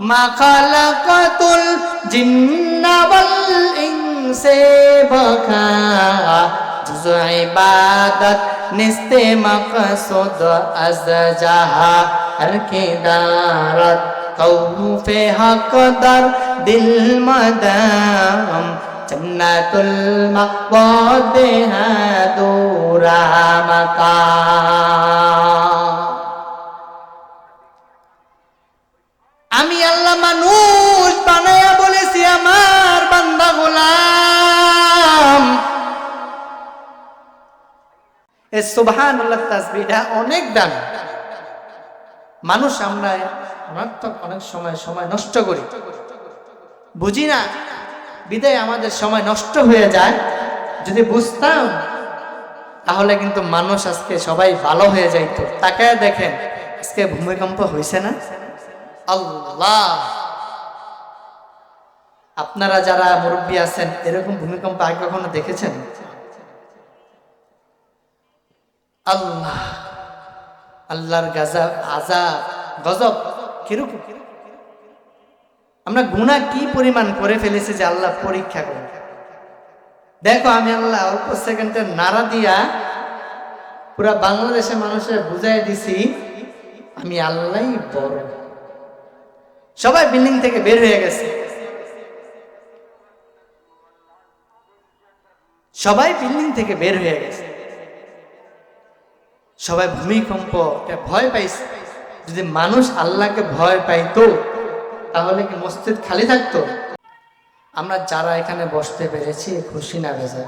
ما خلقت الجن والإنس بكاء جزء عبادت نست مقصود از جہا ہر کی دارت قوف حق در دل مدام جنت المقبود ہے دورا مقام আমি এ সুবহান আল্লাহ তাসবিহটা অনেক দাম। মানুষ আমরা অনর্থক অনেক সময় সময় নষ্ট করি। বুঝি না? বিদায় আমাদের সময় নষ্ট হয়ে যায়। যদি বুঝতাম, তাহলে কিন্তু মানুষ আজকে সবাই ভালো হয়ে যাইতো। তাকে দেখেন, আজকে ভূমিকম্প হয়েছে না? আল্লাহ! আপনারা যারা মুরব্বী আছেন, এরকম ভূমিকম্প আগে কখনো দেখেছেন? আল্লাহ। আল্লাহর গাজা আজা গজব, কীরকম? আমরা গুণা কি পরিমাণ করে ফেলেছি যে আল্লাহ পরীক্ষা করে দেখো, আমি আল্লাহ অল্প সেকেন্ডের নাড়া দিয়া পুরা বাংলাদেশের মানুষের বুঝাই দিছি, আমি আল্লাহ বড়। সবাই বিল্ডিং থেকে বের হয়ে গেছে। সবাই বিল্ডিং থেকে বের হয়ে গেছে। সবাই ভূমিকম্প ভয় পাইছে। যদি মানুষ আল্লাহকে ভয় পাইতো, তাহলে কি মসজিদ খালি থাকতো? আমরা যারা এখানে বসতে পেরেছি, খুশি না বেজা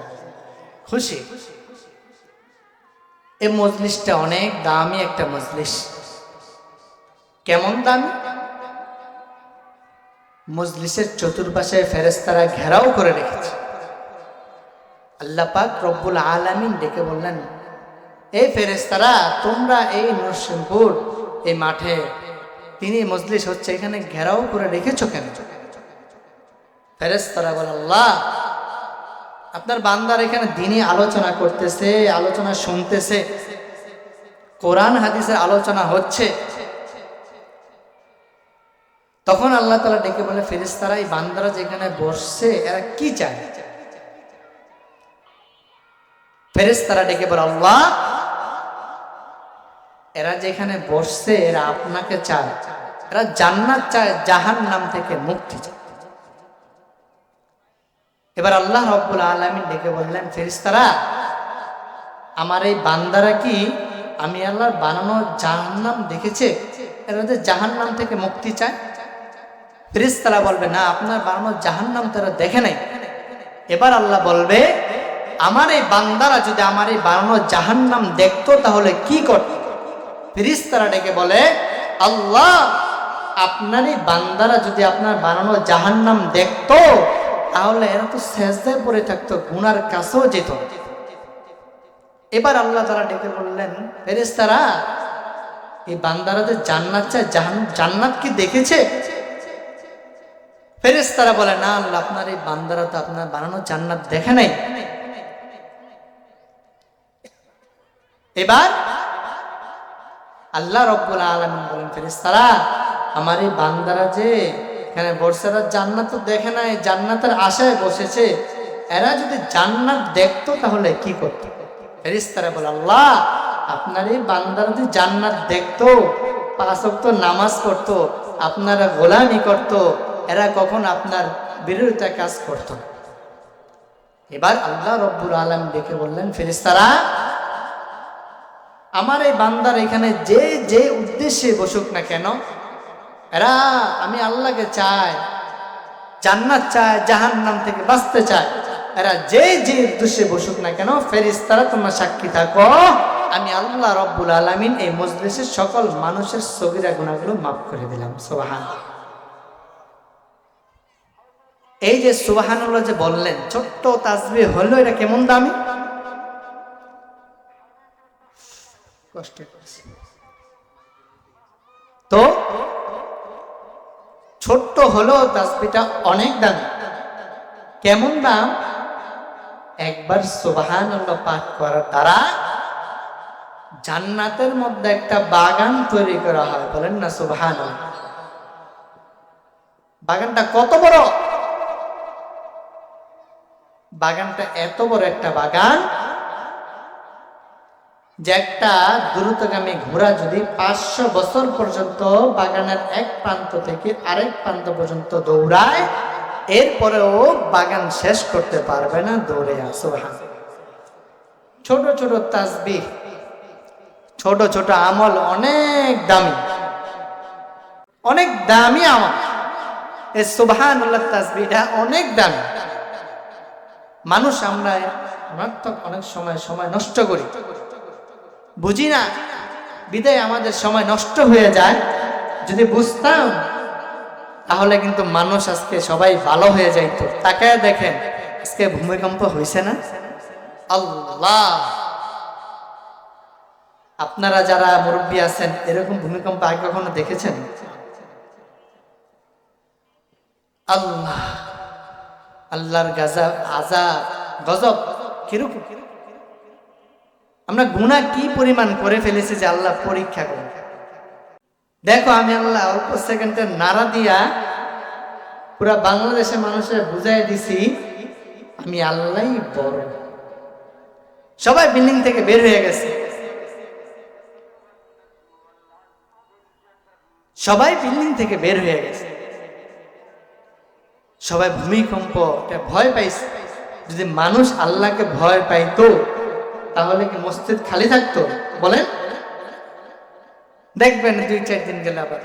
খুশি? এই মজলিসটা অনেক দামি একটা মজলিস। কেমন দামি? মজলিসের চতুর্পাশে ফেরেস্তারা ঘেরাও করে রেখেছে। আল্লাহ পাক রব্বুল আলামিন ডেকে বললেন এই ফেরেস্তারা তোমরা এই নরসিংপুর এই মাঠে তিনি মজলিস হচ্ছে, এখানে ঘেরাও করে রেখেছো কেন? ফেরেস্তারা বল, আল্লাহ, আপনার বান্দার এখানে দিনই আলোচনা করতেছে, আলোচনা শুনতেছে, কোরআন হাদিসের আলোচনা হচ্ছে। তখন আল্লাহ তালা ডেকে বলে ফেরেস্তারা এই বান্দারা যেখানে বসছে, এরা কি চায়? ফেরেস্তারা ডেকে বলে, আল্লাহ এরা যেখানে বসছে, এরা আপনাকে চায়। এরা জান্নাত চায় জাহান নাম থেকে মুক্তি চায়। এবার আল্লাহ রব্বুল আলমিন ডেকে বললেন ফেরিস্তারা আমার এই বান্দারা কি আমি আল্লাহর বানানো জাহান্নাম দেখেছে? এরা যে জাহান্নাম থেকে মুক্তি চায়? ফেরিস্তারা বলবে, না, আপনার বানানো জাহান্নাম তারা দেখে নাই। এবার আল্লাহ বলবে, আমার এই বান্দারা যদি আমার এই বানানো জাহান্নাম দেখতো, তাহলে কি করত? ফিরিস্তারা বলে, আল্লাহ আপনার এই বান্দারা যদি আপনার বানানো জাহান্নাম দেখতো, তাহলে এরা তো শেষদায় পড়ে থাকতো, গুনার কাছেও যেত এবার আল্লাহ তারা ডেকে বললেন ফেরেস্তারা এই বান্দারা যে জান্নাত চায় জান্নাত কি দেখেছে? ফেরেস্তারা বলে, না আল্লাহ, আপনার এই বান্দারা তো আপনার বানানো জান্নাত দেখে নাই। এবার আল্লাহ রব্বুল আলমিন বলেন ফেরেস্তারা আমার এই বান্দারা যে এখানে বর্ষারা জান্নাত তো দেখে নাই, জান্নাতের আশায় বসেছে। এরা যদি জান্নাত দেখতো তাহলে কি করতো? ফেরিস্তারা বলে, আল্লাহ, আপনার এই বান্দারা যদি জান্নাত দেখতো পাঁচক্ত নামাজ পড়তো, আপনারা গোলামি করতো, এরা কখন আপনার বিরোধিতা কাজ করত এবার আল্লাহ রব্বুল আলম ডেকে বললেন ফেরিস্তারা আমার এই বান্দার এখানে যে যে উদ্দেশ্যে বসুক না কেন, এরা আমি আল্লাহকে চাই, জান্নাত চায় জাহান নাম থেকে বাঁচতে চায় এরা যে যে উদ্দেশ্যে বসুক না কেন ফেরিস্তারা তোমরা সাক্ষী থাকো। আমি আল্লাহ রব্বুল আলমিন এই মজলিসের সকল মানুষের সগিরা গুণাগুলো মাফ করে দিলাম সোহান এই যে সুবাহানুল্লাহ যে বললেন, ছোট্ট তাজবি হলো, এটা কেমন দামি? কষ্ট তো ছোট্ট হলো তাসবিটা অনেক দামি। কেমন দাম? একবার সুবাহান পাঠ করার দ্বারা জান্নাতের মধ্যে একটা বাগান তৈরি করা হয়, বলেন না সুবাহান বাগানটা কত বড়? বাগানটা এত বড় একটা বাগান যে একটা দ্রুতগামী ঘোড়া যদি পাঁচশো বছর পর্যন্ত বাগানের এক প্রান্ত থেকে আরেক প্রান্ত পর্যন্ত দৌড়ায়, এরপরেও বাগান শেষ করতে পারবে না দৌড়ে আসো ছোট ছোট তাসবি ছোট ছোট আমল অনেক দামি। অনেক দামি আমল। এই সুবহান তাসবিটা অনেক দামি। মানুষ আমরা অনেক সময় সময় নষ্ট করি। বুঝি না? বিদায় আমাদের সময় নষ্ট হয়ে যায়। যদি বুঝতাম, তাহলে কিন্তু মানুষ আজকে সবাই ভালো হয়ে যাইতো। তাকে দেখেন, আজকে ভূমিকম্প হয়েছে না? আল্লাহ! আপনারা যারা মুরব্বী আছেন, এরকম ভূমিকম্প আগে কখনো দেখেছেন? আল্লাহ! আল্লাহর গাজা আজা গজব কীরকম? আমরা গুণা কি পরিমাণ করে ফেলেছি যে আল্লাহ পরীক্ষা করে দেখো, আমি আল্লাহ অল্প সেকেন্ডের নাড়া দিয়া পুরা বাংলাদেশের মানুষের বুঝাই দিছি, আমি আল্লাহ বড়। সবাই বিল্ডিং থেকে বের হয়ে গেছে। সবাই বিল্ডিং থেকে বের হয়ে গেছে। সবাই ভূমিকম্প ভয় পাইছে। যদি মানুষ আল্লাহকে ভয় পাইতো তাহলে কি মসজিদ খালি থাকতো? বলেন। দেখবেন দুই, চার দিন গেলে আবার।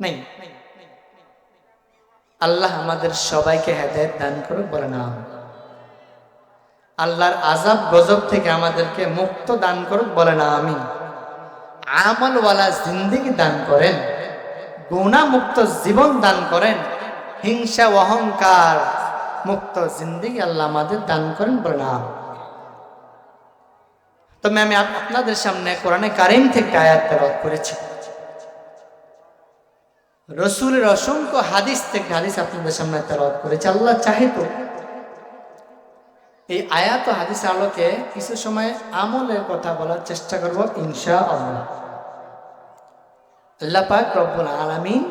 নেই। আল্লাহ আমাদের সবাইকে হেদায়ত দান করুক বলে না। আল্লাহর আজাব গজব থেকে আমাদেরকে মুক্ত দান করুক বলে না আমি আমলওয়ালা জিন্দিগি দান করেন। গুণা মুক্ত জীবন দান করেন। হিংসা, অহংকার মুক্ত জিন্দিগি আল্লাহ আমাদের দান করেন বলে না তবে আমি আপনাদের সামনে কোরআনে কারিম থেকে আয়াত তেলাওয়াত করেছি। রসুলের অসংখ্য হাদিস থেকে হাদিস আপনাদের সামনে তেলাওয়াত করেছি। আল্লাহ চাহিত এই আয়াত হাদিস আলোকে কিছু সময় আমলের কথা বলার চেষ্টা করব ইনশা আল্লাহ আল্লাহ পাক রব্বুল আলামিন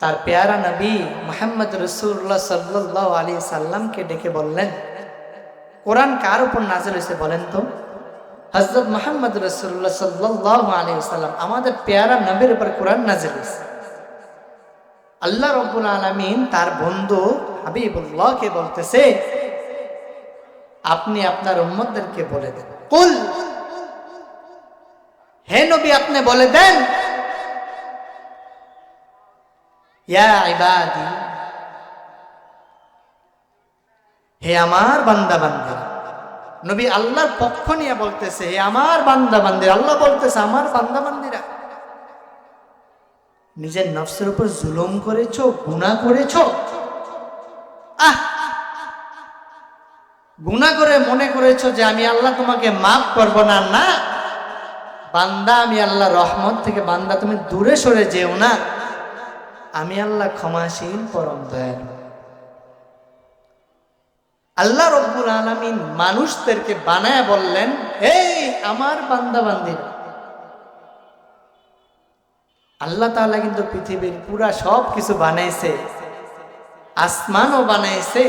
তার পেয়ারা নবী মোহাম্মদ রসুল্লাহ সাল্লাহ আলী সাল্লামকে ডেকে বললেন কোরআন কার উপর নাজর হয়েছে বলেন তো? হজরত মোহাম্মদ রসুল্লাহ সাল্লাহ আলী সাল্লাম আমাদের পেয়ারা নবীর উপর কোরআন নাজর হয়েছে। আল্লাহ রব্বুল আলমিন তার বন্ধু হাবিবুল্লাহকে বলতেছে, আপনি আপনার উম্মদদেরকে বলে দেন। কুল, হে নবী আপনি বলে দেন, ইয়া হে আমার বান্দা বান্দি নবী আল্লাহর পক্ষ নিয়ে বলতেছে, হে আমার বান্দা বান্দির, আল্লাহ বলতেছে, আমার বান্দা বান্দিরা, নিজের নফসের উপর জুলুম করেছ গুণা করেছ? আহ! গুণা করে মনে করেছ যে আমি আল্লাহ তোমাকে মাফ করব না না। বান্দা, আমি আল্লাহ রহমত থেকে বান্দা, তুমি দূরে সরে যেও না। আমি আল্লাহ ক্ষমাশীল, পরম দয়ালু। আল্লাহ রব্বুল আলমিন মানুষদেরকে বানায় বললেন, এই আমার বান্দা বান্দির আল্লাহ তাআলা কিন্তু পৃথিবীর পুরা সব কিছু বানাইছে, আসমানও বানাইছে,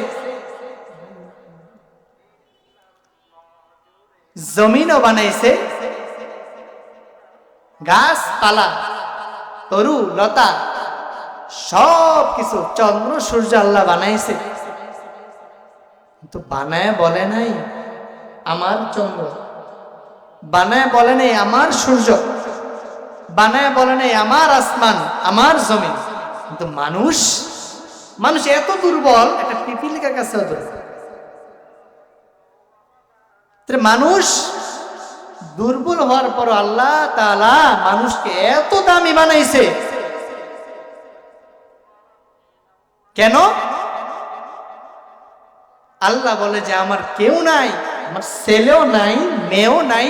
জমিনও বানাইছে, গাছপালা তরু লতা সব কিছু চন্দ্র, সূর্য আল্লাহ বানাইছে। কিন্তু বানায় বলে নাই আমার চন্দ্র। বানায় বলে নাই আমার সূর্য। বানায় বলে নাই আমার আসমান, আমার জমিন। কিন্তু মানুষ মানুষ এত দুর্বল, একটা পিপিলিকার কাছে মানুষ দুর্বল হওয়ার পর আল্লাহ তালা মানুষকে এত দামি বানাইছে। কেন? আল্লাহ বলে যে, আমার কেউ নাই, আমার ছেলেও নাই, মেয়েও নাই,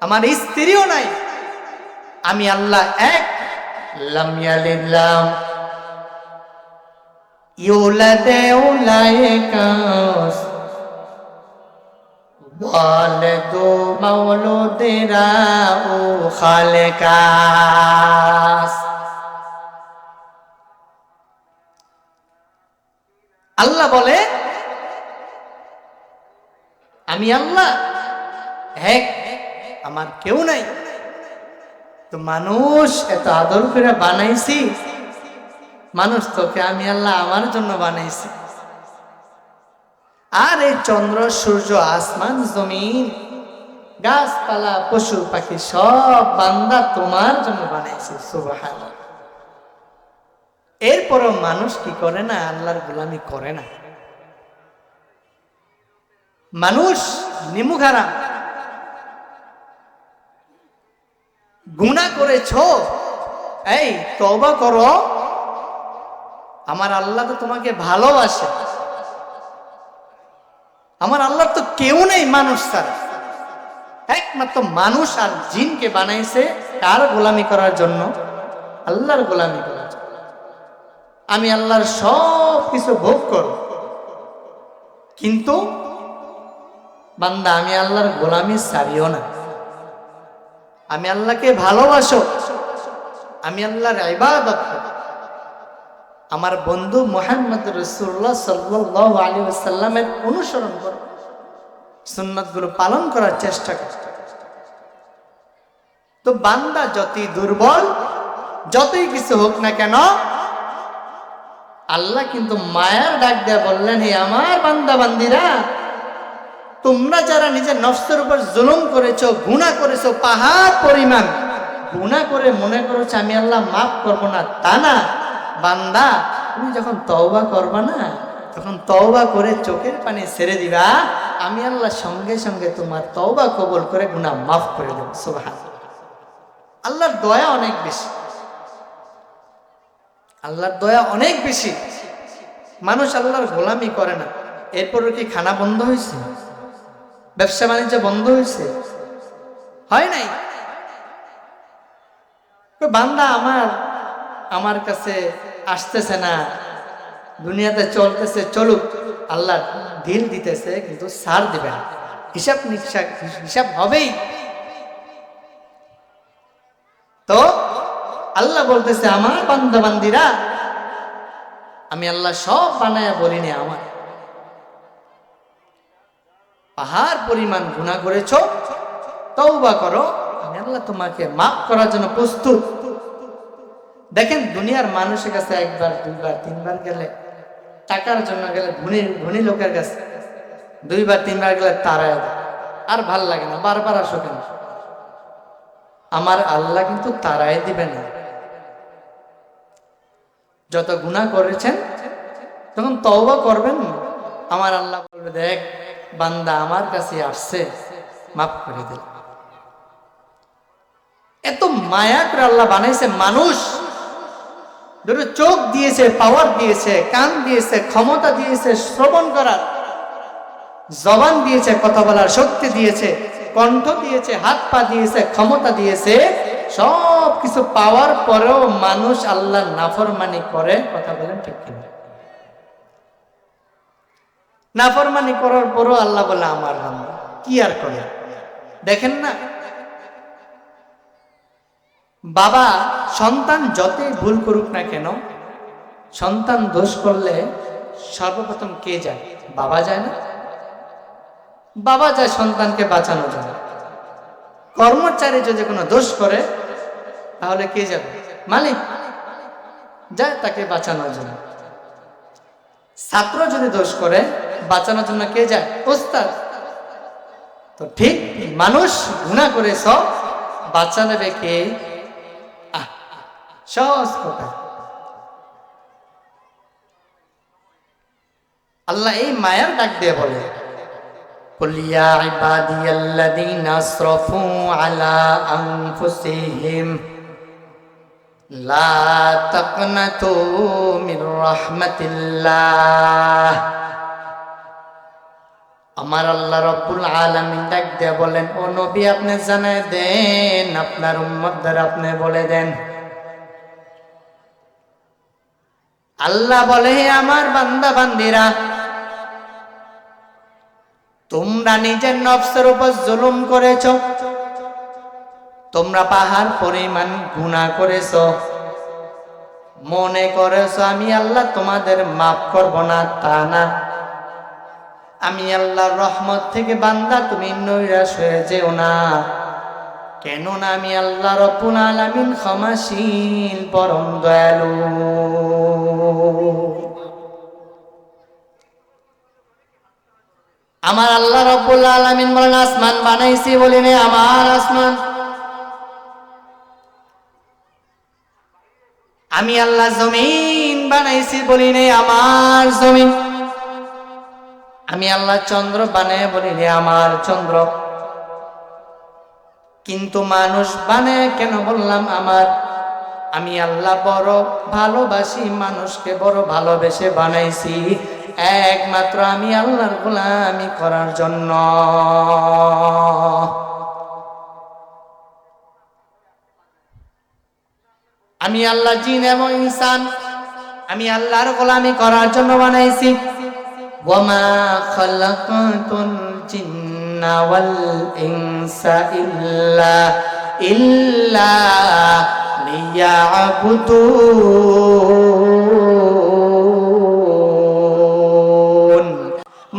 আমার স্ত্রীও নাই। আমি আল্লাহ এক। লামিয়ালিল্লাম ইউলাদে উলাইকাস ওয়ালদু ও আল্লাহ বলে, আমি আল্লাহ, এক, আমার কেউ নাই। তো মানুষ এত আদর করে বানাইছি, মানুষ তোকে আমি আল্লাহ আমার জন্য বানাইছি। আর এই চন্দ্র, সূর্য, আসমান, জমিন, গাছপালা, পশু, পাখি সব বান্দা তোমার জন্য বানাইছে সুবাহান এরপরও মানুষ কি করে না? আল্লাহর গোলামি করে না। মানুষ নিমুখারাম গুণা করেছ? এই তবা করো। আমার আল্লাহ তো তোমাকে ভালোবাসে। আমার আল্লাহর তো কেউ নেই মানুষ তার একমাত্র মানুষ আর জিনকে বানাইছে কার গোলামি করার জন্য। আল্লাহর গোলামি আমি আল্লাহর সব কিছু ভোগ করব। কিন্তু বান্দা, আমি আল্লাহর গোলামি সারিও না। আমি আল্লাহকে ভালোবাসো। আমি আল্লাহর ইবাদত আমার বন্ধু মোহাম্মদ রসুল্লাহ সাল্লাহ আলী সাল্লামের অনুসরণ করো। সুন্নতগুলো পালন করার চেষ্টা করো। তো বান্দা যতই দুর্বল, যতই কিছু হোক না কেন আল্লাহ কিন্তু মায়ার ডাক দেয়া বললেন, হে আমার বান্দা বান্দিরা তোমরা যারা নিজের নফসের উপর জুলুম করেছ গুণা করেছ, পাহাড় পরিমাণ গুণা করে মনে করেছ, আমি আল্লাহ মাফ করব না, তা না। বান্দা, তুমি যখন তওবা করবা না, তখন তওবা করে চোখের পানি ছেড়ে দিবা, আমি আল্লাহ সঙ্গে সঙ্গে তোমার তওবা কবল করে গুণা মাফ করে দেব সুবহান আল্লাহর দয়া অনেক বেশি। আল্লাহর দয়া অনেক বেশি। মানুষ আল্লাহর গোলামি করে না। এরপরও কি খানা বন্ধ হয়েছে? ব্যবসা বাণিজ্য বন্ধ হয়েছে? হয় নাই? বান্দা আমার আমার কাছে আসতেছে না। দুনিয়াতে চলতেছে, চলুক। আল্লাহ ঢিল দিতেছে, কিন্তু সার দিবে না। হিসাব নিঃসাব হিসাব হবেই। আল্লাহ বলতেছে, আমার বান্দা বান্দিরা আমি আল্লাহ সব বানায়া বলিনি আমার। পাহাড় পরিমাণ গুণা করেছ, তওবা করো, আমি আল্লাহ তোমাকে মাফ করার জন্য প্রস্তুত। দেখেন, দুনিয়ার মানুষের কাছে একবার, দুইবার, তিনবার গেলে, টাকার জন্য গেলে ধনী ধনী লোকের কাছে, দুইবার, তিনবার গেলে তারায়। আর ভালো লাগে না, বারবার আসো কেন? আমার আল্লাহ কিন্তু তারাই দিবে না। যত গুণা করেছেন তখন তওবা করবেন, আমার আল্লাহ বলবে, দেখ, বান্দা আমার কাছে আসছে, মাফ করে দিল এত মায়া করে আল্লাহ বানাইছে, মানুষ ধরো চোখ দিয়েছে পাওয়ার দিয়েছে, কান দিয়েছে, ক্ষমতা দিয়েছে, শ্রবণ করার, জবান দিয়েছে, কথা বলার শক্তি দিয়েছে, কণ্ঠ দিয়েছে, হাত পা দিয়েছে, ক্ষমতা দিয়েছে সব কিছু পাওয়ার পরেও মানুষ আল্লাহ নাফরমানি করে, কথা বলেন ঠিক কিনা? নাফরমানি করার পরও আল্লাহ বলে, আমার বান্দা, কি আর করে? দেখেন না? বাবা সন্তান যতই ভুল করুক না কেন, সন্তান দোষ করলে সর্বপ্রথম কে যায়? বাবা যায় না? বাবা যায় সন্তানকে বাঁচানো যায়। কর্মচারী যদি কোনো দোষ করে, তাহলে কে যাবে? মালিক। যায় তাকে বাঁচানোর জন্য। ছাত্র যদি দোষ করে, বাঁচানোর জন্য কে যায়? ওস্তাদ। তো ঠিক মানুষ গুণা করে সব বাচ্চা নেবে কে সহজ কথা। আল্লাহ এই মায়ার ডাক দিয়ে বলে قل يا عبادي الذين اسرفوا على انفسهم لا تقنطوا من رحمة الله আমার আল্লাহ রব্বুল আলামিন ডাক দিয়ে বলেন ও নবী আপনি জানায় দেন আপনার উম্মতদের আপনি বলে দেন আল্লাহ বলে হে আমার বান্দা বান্দিরা তোমরা নিজের নফসের উপর জুলুম করেছ। তোমরা পাহাড় পরিমাণ গুণা করেছ। মনে করেছ, আমি আল্লাহ তোমাদের মাফ করব না, তা না। আমি আল্লাহর রহমত থেকে বান্দা, তুমি নৈরাশ হয়ে যেও না। কেননা আমি আল্লাহ রব্বুল আলামিন ক্ষমাশীল, পরম দয়ালু। আমার আল্লাহ রব্বুল আলামিন বলেন, আসমান বানাইছি বলিনি আমার আসমান। আমি আল্লাহ জমিন বানাইছি বলি নেই আমার জমিন। আমি আল্লাহ চন্দ্র বানায় বলি রে আমার চন্দ্র। কিন্তু মানুষ বানায় কেন বললাম আমার? আমি আল্লাহ বড় ভালোবাসি, মানুষকে বড় ভালোবেসে বানাইছি। একমাত্র আমি আল্লাহর গোলামি করার জন্য। আমি আল্লাহ জিন এবং ইনসান, আমি আল্লাহর গোলামি করার জন্য বানাইছি। ইনসা ইল্লা ইল্লা লিয়াবুদুন।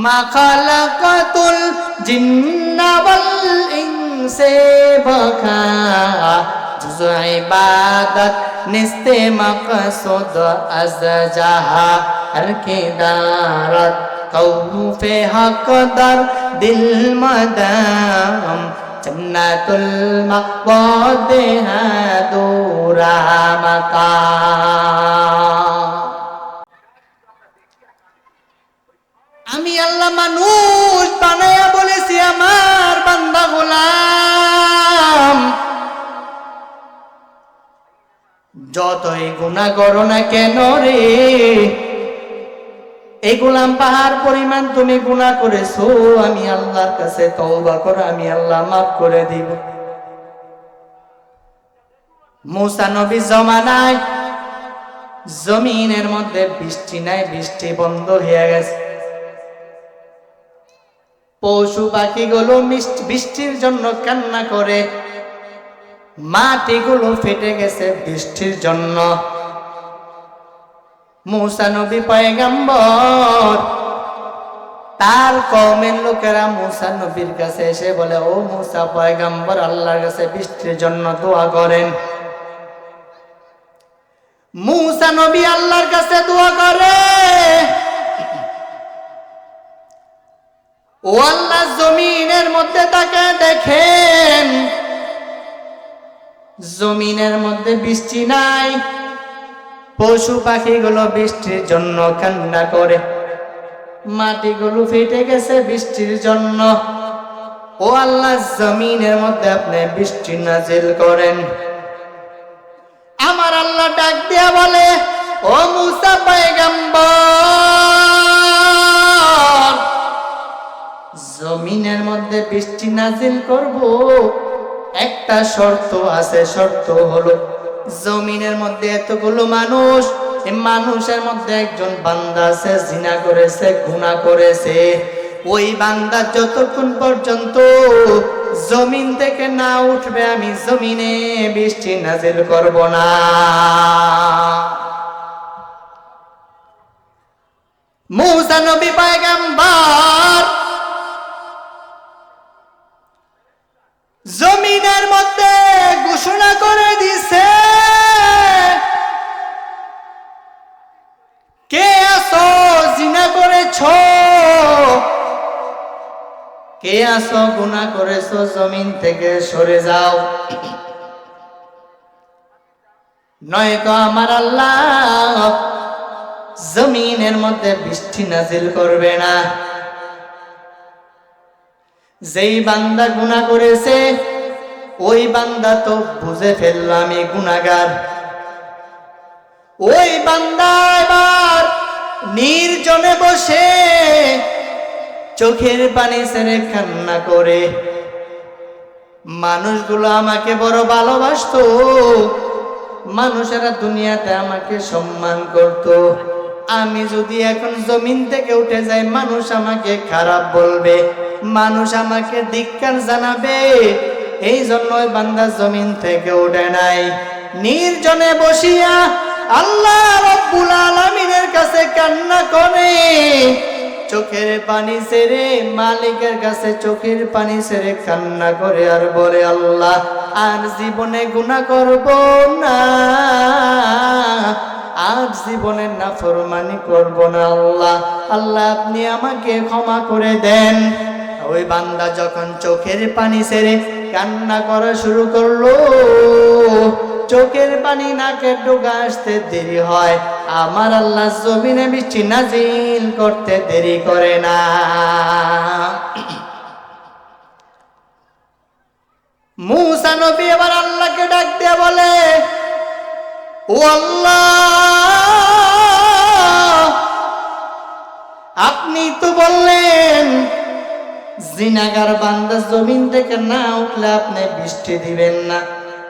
মা খালাকাতুল জিন্না ওয়াল ইনসে বাখা। জুজু নিস্তে মকসুদ আজ জাহা হর কি দারত হকদার, দিল মদাম দূরা মাকাম। আমি আল্লাহ মানুষ বানায়া বলেছি আমার বান্দা গোলাম। যতই গুণা করো না কেন রে? এই গোলাম পাহাড় পরিমাণ তুমি গুণা করেছ, আমি আল্লাহর কাছে তওবা করে, আমি আল্লাহ মাফ করে দিব। মুসা নবী জমানায়, জমিনের মধ্যে বৃষ্টি নাই, বৃষ্টি বন্ধ হয়ে গেছে। পশু পাখিগুলো বৃষ্টির জন্য কান্না করে। মাটিগুলো ফেটে গেছে বৃষ্টির জন্য। মুসা নবী পয়গাম্বর, তার কমের লোকেরা মুসা নবীর কাছে এসে বলে, ও মুসা পয়গাম্বর, আল্লাহর কাছে বৃষ্টির জন্য দোয়া করেন। মুসা নবী আল্লাহর কাছে দোয়া করে ও আল্লাহ জমিনের মধ্যে তাকে দেখেন। জমিনের মধ্যে বৃষ্টি নাই। পশু পাখিগুলো বৃষ্টির জন্য কান্না করে। মাটিগুলো ফেটে গেছে বৃষ্টির জন্য। ও আল্লাহ জমিনের মধ্যে আপনি বৃষ্টি নাজিল করেন। আমার আল্লাহ ডাক দিয়া বলে, ও মুসা পায়গাম্বর! জমিনের মধ্যে বৃষ্টি নাজিল করব। একটা শর্ত আছে, শর্ত হলো জমিনের মধ্যে এতগুলো মানুষ মানুষের মধ্যে একজন বান্দা আছে, জিনা করেছে গুণা করেছে। ওই বান্দা যতক্ষণ পর্যন্ত জমিন থেকে না উঠবে, আমি জমিনে বৃষ্টি নাজিল করব না। মুসা নবী পায়গাম্বার জিনা কে আসো গুণা করেছ, জমিন থেকে সরে যাও। নয়তো আমার আল্লাহ, জমিনের মধ্যে বৃষ্টি নাজিল করবে না। যেই বান্দা গুণা করেছে, ওই বান্দা তো বুঝে ফেলল আমি গুণাগার। ওই বান্দা এবার নির্জনে বসে চোখের পানি ছেড়ে কান্না করে। মানুষগুলো আমাকে বড় ভালোবাসতো। মানুষেরা দুনিয়াতে আমাকে সম্মান করত। আমি যদি এখন জমিন থেকে উঠে যাই, মানুষ আমাকে খারাপ বলবে, মানুষ আমাকে ধিক্কার জানাবে। এই জন্য বান্দা জমিন থেকে উঠে নাই। নির্জনে বসিয়া আল্লাহ রব্বুল আলামিনের কাছে কান্না করে। চোখের পানি ছেড়ে মালিকের কাছে চোখের পানি ছেড়ে কান্না করে আর বলে, আল্লাহ, আর জীবনে গুণা করব না। আর জীবনের নাফরমানি করব না, আল্লাহ। আল্লাহ, আপনি আমাকে ক্ষমা করে দেন। ওই বান্দা যখন চোখের পানি ছেড়ে কান্না করা শুরু করল চোখের পানি নাকের ডোকা আসতে দেরি হয়। আমার আল্লাহ জমিনে বৃষ্টি নাজিল করতে দেরি করে না। মুসা নবী এবার আল্লাহকে ডাক দিয়ে বলে, ও আপনি তো বললেন, জিনাগার বান্দা জমিন থেকে না উঠলে আপনি বৃষ্টি দিবেন না।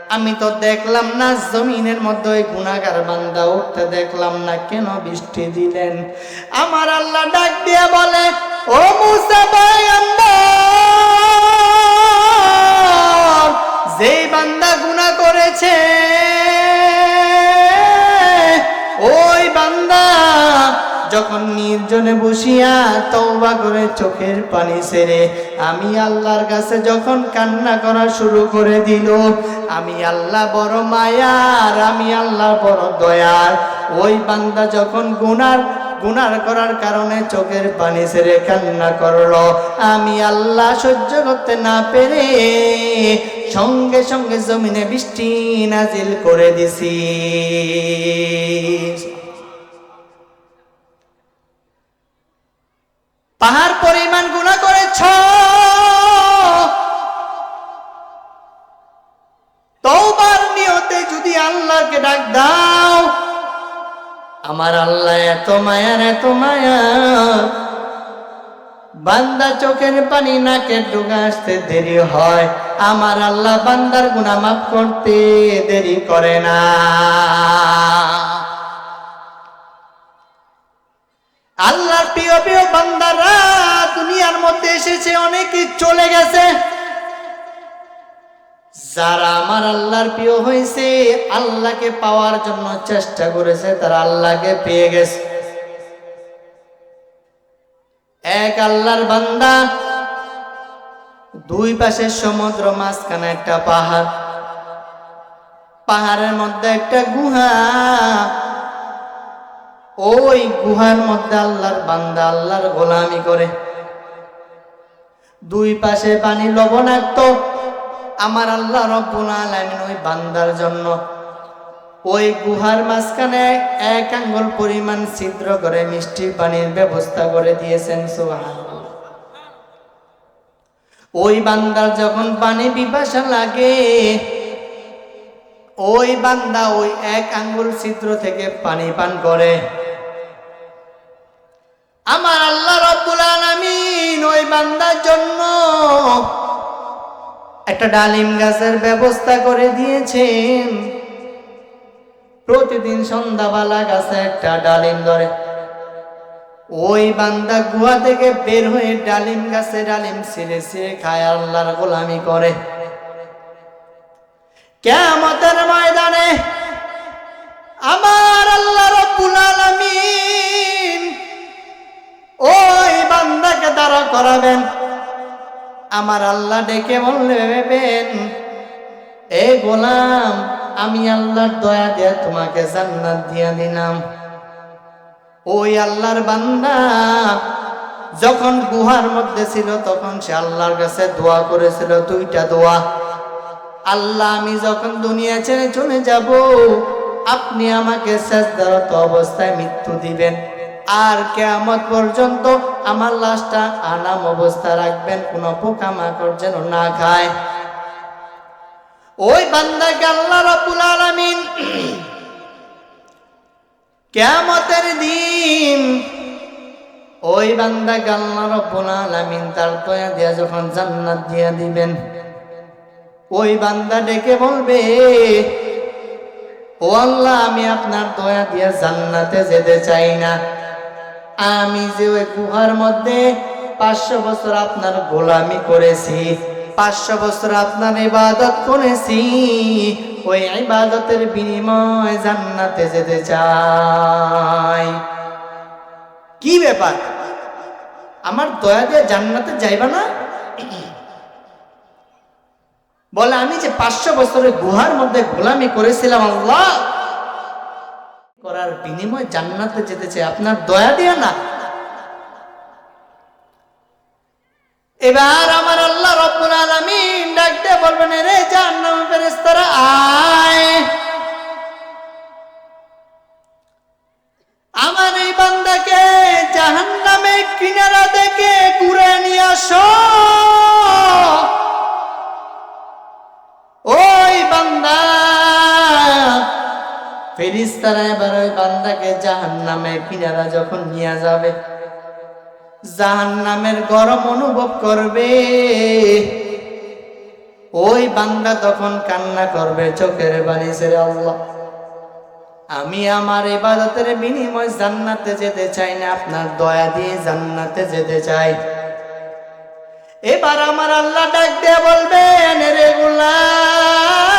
আমি তো দেখলাম না জমিনের মধ্যে ওই গুণাগার বান্দা উঠতে দেখলাম না, কেন বৃষ্টি দিলেন? আমার আল্লাহ ডাক দিয়ে বলে, ও মুসা ভাই যেই বান্দা গুণা করেছে, ওই বান্দা যখন নির্জনে বসিয়া তওবা করে চোখের পানি ছেড়ে আমি আল্লাহর কাছে যখন কান্না করা শুরু করে দিল, আমি আল্লাহ বড় মায়ার, আমি আল্লাহ বড় দয়ার। ওই বান্দা যখন গুনার গুনার করার কারণে চোখের পানি ছেড়ে কান্না করল, আমি আল্লাহ সহ্য করতে না পেরে সঙ্গে সঙ্গে জমিনে বৃষ্টি নাজিল করে দিছি। পাহাড় পরিমাণ গুণা করেছ। তৌবার নিয়তে যদি আল্লাহকে ডাক দাও, আমার আল্লাহ এত মায়ার এত মায়া। বান্দা চোখের পানি নাকের ডুগা আসতে দেরি হয়। আমার আল্লাহ বান্দার গুণা মাফ করতে দেরি করে না। আল্লাহর প্রিয় প্রিয় বান্দারা, দুনিয়ার মধ্যে এসেছে, অনেকে চলে গেছে। যারা আমার আল্লাহর প্রিয় হয়েছে, আল্লাহকে পাওয়ার জন্য চেষ্টা করেছে, তারা আল্লাহকে পেয়ে গেছে। এক আল্লাহর বান্দা, দুই পাশে সমুদ্র, মাঝখানে একটা পাহাড়। পাহাড়ের মধ্যে একটা গুহা ওই গুহার মধ্যে আল্লাহর বান্দা, আল্লাহর গোলামি করে। দুই পাশে পানি লবণাক্ত। আমার আল্লাহ রব্বুল আলামিন ওই বান্দার জন্য ওই গুহার মাঝখানে এক আঙ্গুল পরিমাণ ছিদ্র করে মিষ্টি পানির ব্যবস্থা করে দিয়েছেন, সুবহানাল্লাহ। ওই বান্দার যখন পানি পিপাসা লাগে, ওই বান্দা ওই এক আঙ্গুল ছিদ্র থেকে পানি পান করে। আমার আল্লাহ রব্বুল আলামিন ওই বান্দার জন্য একটা ডালিম গাছের ব্যবস্থা করে দিয়েছেন। প্রতিদিন সন্ধ্যাবেলা গাছে একটা ডালিম ধরে। ওই বান্দা গুহা থেকে বের হয়ে ডালিম গাছে ডালিম ছিঁড়ে ছিঁড়ে খায়, আল্লাহর গোলামি করে। কেমতের ময়দানে আমার আল্লাহ রব্বুল আলামিন ওই বান্দাকে দাঁড়া করাবেন। আমার আল্লাহ ডেকে বললে ভেবেন এ গোলাম, আমি আল্লাহর দয়া দিয়ে তোমাকে জান্নাত দিয়া দিলাম। ওই আল্লাহর বান্দা যখন গুহার মধ্যে ছিল, তখন সে আল্লাহর কাছে দোয়া করেছিল, দুইটা দোয়া। আল্লাহ, আমি যখন দুনিয়া ছেড়ে চলে যাব, আপনি আমাকে শেষদারত অবস্থায় মৃত্যু দিবেন। আর কেয়ামত পর্যন্ত আমার লাশটা আনাম অবস্থা রাখবেন, কোনো পোকামাকড় যেন না খায়। ওই বান্দাকে আল্লাহ আলামিন কেয়ামতের দিন ওই বান্দা আল্লাহ রাব্বুল তার দয়া দিয়া যখন জান্নাত দিয়া দিবেন, ওই বান্দা ডেকে বলবে, ও আল্লাহ, আমি আপনার দয়া দিয়া জান্নাতে যেতে চাই না। আমি যে ওই গুহার মধ্যে পাঁচশো বছর আপনার গোলামি করেছি, পাঁচশো বছর আপনার ইবাদত করেছি, ওই ইবাদতের বিনিময় জান্নাতে যেতে চাই। কি ব্যাপার? আমার দয়া দিয়ে জান্নাতে যাইবা না? বলে আমি যে পাঁচশো বছরের গুহার মধ্যে গোলামি করেছিলাম আল্লাহ করার বিনিময় জান্নাতে যেতে চাই, আপনার দয়া দিয়ে না। এবার আমার আল্লাহ রব্বুল আলামিন ডাকতে বলবেন রে জাহান্নাম ফেরেশতারা, আয়। আমার এই বান্দাকে জাহান্নামে কিনারা দেখে ঘুরে নিয়ে আসো। ফেরিস্তারা এবার ওই বান্দাকে জাহান্নামে কিনারা যখন নিয়ে যাবে, জাহান্নামের গরম অনুভব করবে। ওই বান্দা তখন কান্না করবে, চোখের বাণী ছেড়ে আল্লাহ, আমি আমার ইবাদতের বিনিময় জান্নাতে যেতে চাই না, আপনার দয়া দিয়ে জান্নাতে যেতে চাই। এবার আমার আল্লাহ ডাক দিয়ে বলবেন রে গোলাম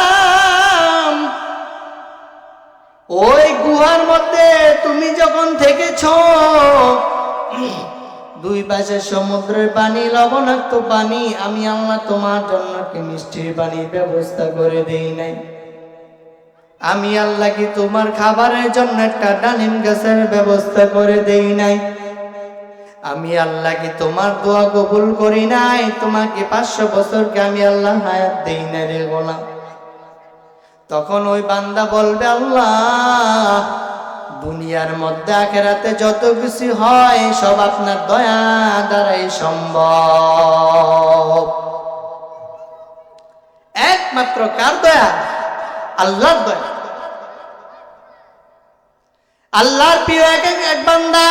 ওই গুহার মধ্যে তুমি যখন থেকেছ, দুই পাশে সমুদ্রের পানি, লবণাক্ত পানি, আমি আল্লাহ তোমার জন্য কি মিষ্টির পানির ব্যবস্থা করে দেই নাই। আমি আল্লাহ কি তোমার খাবারের জন্য একটা ডালিম গাছের ব্যবস্থা করে দেই নাই? আমি আল্লাহ কি তোমার দোয়া কবুল করি নাই? তোমাকে পাঁচশো বছরকে আমি আল্লাহ হায়াত দেই না রে গোলাম। তখন ওই বান্দা বলবে, আল্লাহ, দুনিয়ার মধ্যে আখেরাতে যত কিছু হয়, সব আপনার দয়া দ্বারাই সম্ভব। একমাত্র কার দয়া? আল্লাহর দয়া। আল্লাহর প্রিয় এক এক বান্দা।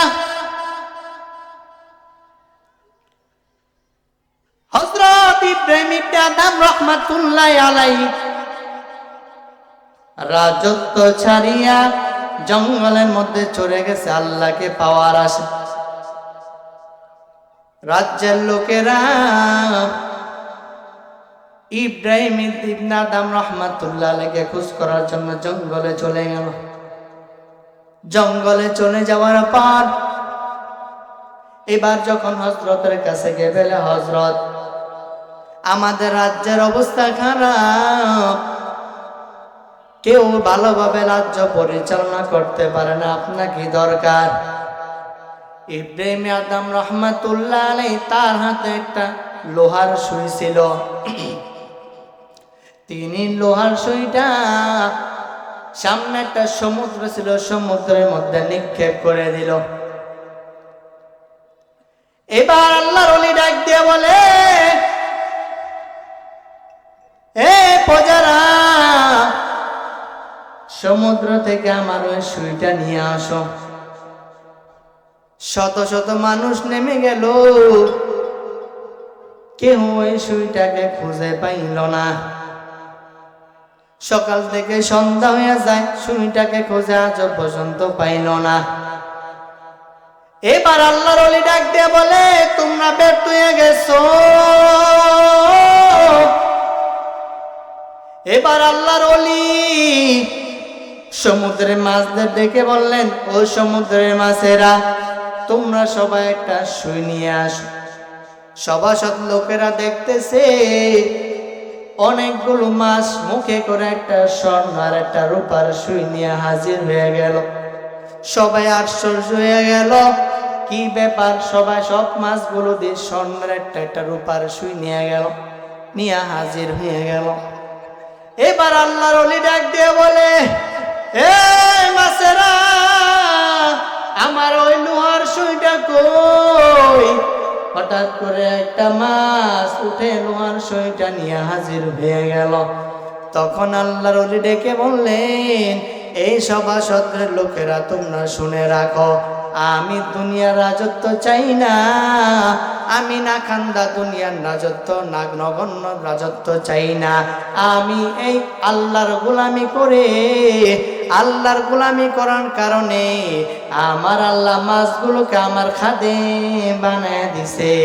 হজরত ইব্রাহিম ইবনে আদম রহমাতুল্লাহ আলাইহি রাজত্ব ছাড়িয়া জঙ্গলের মধ্যে চলে গেছে আল্লাহকে পাওয়ার আসে রাজ্যের লোকেরা ইব্রাহিম ইবনে আদম রহমাতুল্লাহ আলাইকে খোঁজ করার জন্য জঙ্গলে চলে গেল। জঙ্গলে চলে যাওয়ার পর এবার যখন হজরতের কাছে গেলে হজরত আমাদের রাজ্যের অবস্থা খারাপ। কেউ ভালোভাবে রাজ্য পরিচালনা করতে পারে না আপনাকে দরকার? ইব্রাহিম আদম রহমাতুল্লাহ আলাই তার হাতে একটা লোহার সুই ছিল। তিনি লোহার সুইটা সামনে একটা সমুদ্র ছিল, সমুদ্রের মধ্যে নিক্ষেপ করে দিল। এবার আল্লাহর অলি ডাক দিয়ে বলে সমুদ্র থেকে আমার ওই সুইটা নিয়ে আসো। শত শত মানুষ নেমে গেল। কেউ ওই সুইটাকে খুঁজে পাইল না। সকাল থেকে সন্ধ্যা হয়ে যায়, সুইটাকে খোঁজে আজ পর্যন্ত পাইল না। এবার আল্লাহর অলি ডাক দিয়ে বলে, তোমরা ব্যর্থ হয়ে গেছো। এবার আল্লাহর অলি সমুদ্রের মাছদের ডেকে বললেন, ও সমুদ্রের মাছেরা, তোমরা সবাই একটা সুই নিয়ে আসো। সভাসদ লোকেরা দেখতেছে, অনেকগুলো মাছ মুখে করে একটা স্বর্ণ আর একটা রূপার সুই নিয়ে হাজির হয়ে গেল। সবাই আশ্চর্য হয়ে গেল, কি ব্যাপার? সবাই সব মাছগুলো দিয়ে স্বর্ণের একটা একটা রূপার সুই নিয়ে গেল, নিয়ে হাজির হয়ে গেল। এবার আল্লাহর অলি ডাক দিয়ে বলে এ মাছেরা, আমার ওই লোহার সুইটা কই? হঠাৎ করে একটা মাছ উঠে লোহার সইটা নিয়ে হাজির হয়ে গেল। তখন আল্লাহর অলি ডেকে বললেন, এই সভাসদের লোকেরা তোমরা শুনে রাখো আমি দুনিয়ার রাজত্ব চাই না। আমি না খান্দা দুনিয়ার রাজত্ব, না নগণ্য রাজত্ব চাই না। আমি এই আল্লাহর গোলামি করে, আল্লাহর গোলামি করার কারণে আমার আল্লাহ মাছগুলোকে আমার খাদে বানায় দিছে।